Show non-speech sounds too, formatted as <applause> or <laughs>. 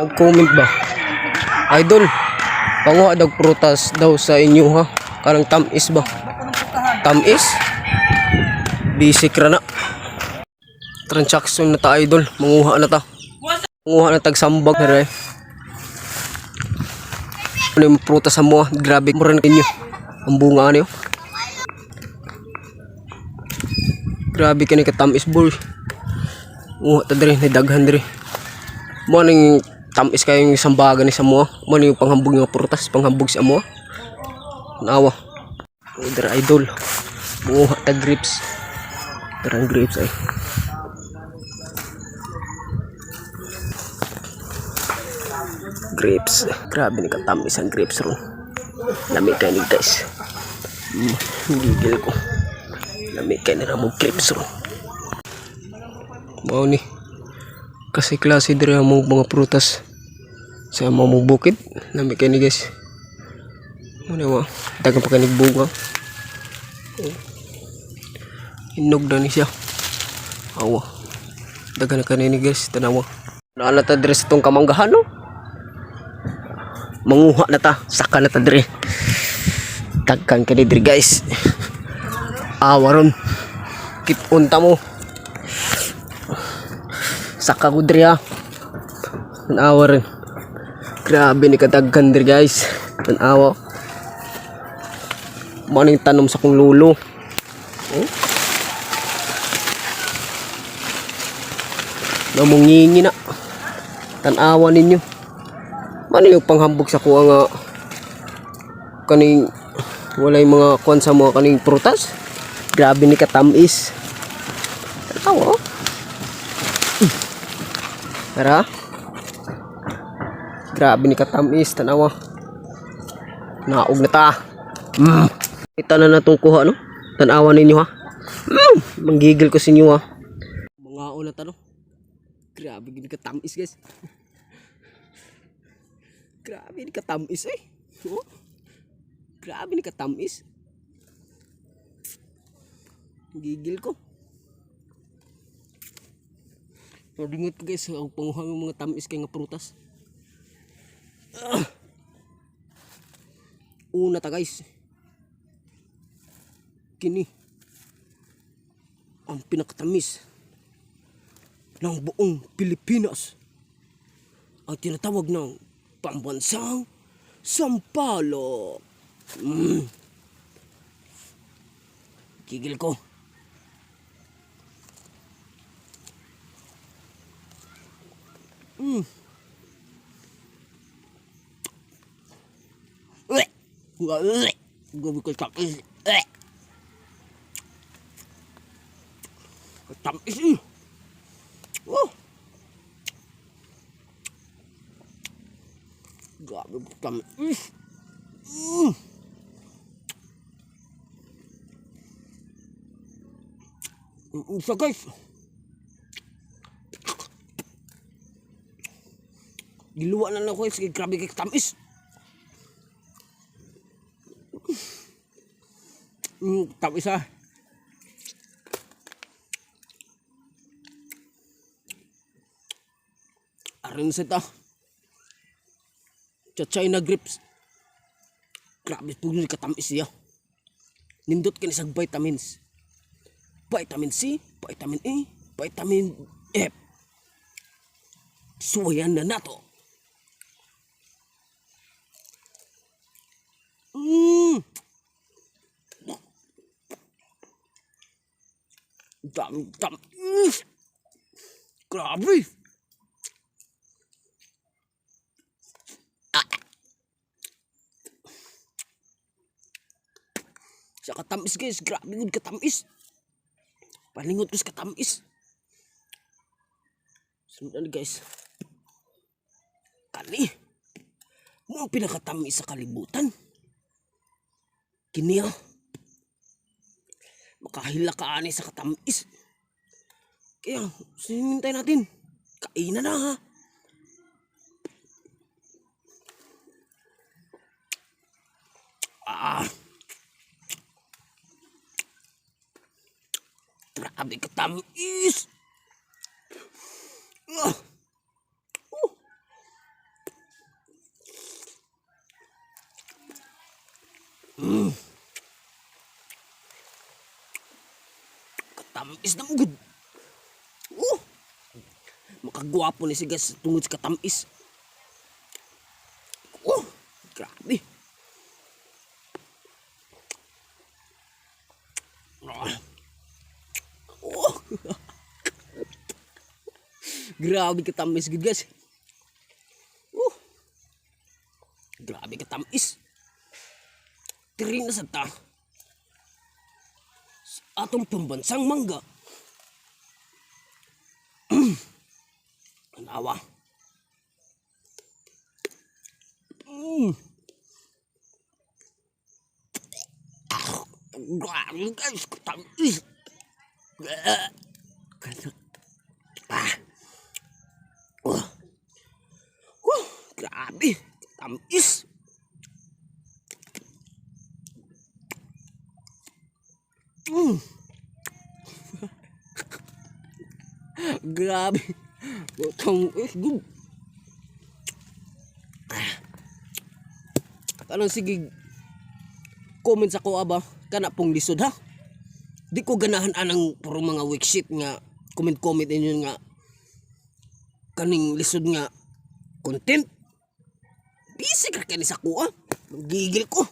Nag-comment ba? Idol, panguha daw prutas daw sa inyo ha. Karang tamis ba? Tamis? Basic ra na. Transaction na ta idol, manguha na ta. Manguha na tag sambag na Ano yung prutas sa mo? Grabe mo rin inyo. Ang bunga niyo. Grabe ka ni katamis boy. Manguha ta diri, daghan diri. Mo ning tamis kayo yung sambaga ni sa mo. Mo yung panghambog nga prutas, panghambog sa mo. Nawa. Idol idol. Manguha ta grapes. Tarang grapes ay. Grapes. Grabe ni katamis ang grapes ron. Lami kayo ni guys. Mm, gigil ko. Lami kayo na mo grapes ron. Mao ni. Kasi klase diri ang mga prutas sa mga bukid. Lami kayo ni guys. Muna mo. Dagang pa kanig bunga. Inog na ni siya. Awa. Dagan na kanini guys. Tanawa. Naala ta diri sa tong kamanggahan no? Manguha na ta. Saka na ta diri. Tagkan ka ni diri guys. Awa ron. Kipunta mo. Saka ko diri ha. Tanawa rin. Grabe ni kadaghan diri guys. Tanawa. Maning tanom sa kong lulo. Oh? Namungingi na. Tanawa ninyo. Ano yung panghambog sa kuha nga kaning walay mga kuan sa mga kaning prutas. Grabe ni katamis. Tanawa. oh. Tara. Grabe ni katamis. Tanawa. Naog na ta. Mm. Kita na natong kuha no. Tanawa ninyo ha. Mm. Manggigil ko sa inyo ha. Mga una ta. Grabe gini katamis guys. <laughs> Grabe ni katamis eh. Oh. Grabe ni katamis. Gigil ko. Nadingot ko guys ang panguha ng mga tamis kay nga prutas. Ah. Una ta guys. Kini. Ang pinakatamis ng buong Pilipinas. Ang tinatawag ng pambansang sampalok. Mm. Gigil ko. Mm. Uwe. Gabi ko tapis. Uwe. Tamis eh. Oh. Grabe po tamis. Mm. Usa guys. Giluwa na lang ko guys. Grabe kay tamis. Mm, tamis ah. Aring seta. Cha China grips. Grabe po ni katamis siya. Nindot kini sa vitamins. Vitamin C, vitamin E, vitamin F. Suwayan na nato. Mm. Dami, dami. Mm. Grabe. Sa katamis guys, grabe good katamis. Paningot ko sa katamis. Sundan guys. Kani. Mo pinakatamis sa kalibutan. Kini ah. Makahila ka ani sa katamis. Kaya, sinintay natin. Kainan na ha. Ah. Grabe ka tamis. Ah. Oh. Katamis na good. Oh. Makagwapo ni si Gas tungod sa katamis. Oh, grabe. Ah. Oh. <laughs> grabe katamis good guys. Oh. Grabe katamis. Tiri na sa ta. Atong pambansang mangga. <clears throat> Anawa. Mm. Grabe guys, katamis. Ah. Ah. Oh. Oh, grabe, katamis. Mm. <laughs> Grabe. Butang is good. Kanang sige comment sa aba kana pong lisod ha. Di ko ganahan anang puro mga weak shit nga comment comment inyo nga kaning lisod nga content. Busy ka kani sa kuha. Gigil ko.